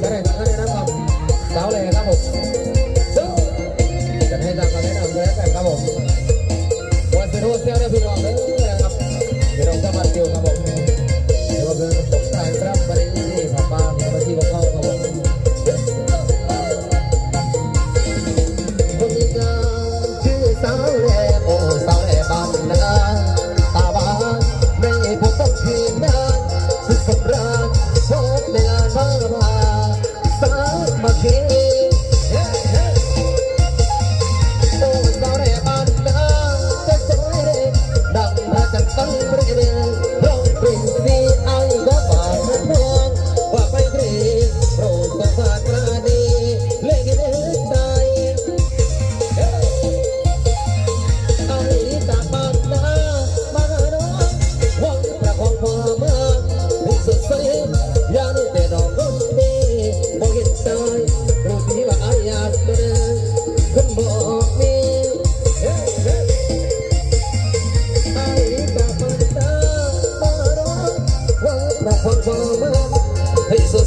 ได้ นะคนเบอร์ให้ยสุด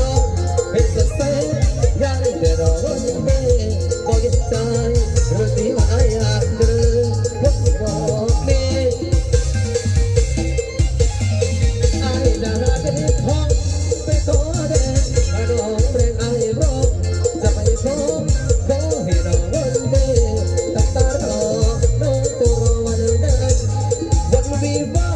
happy birthday.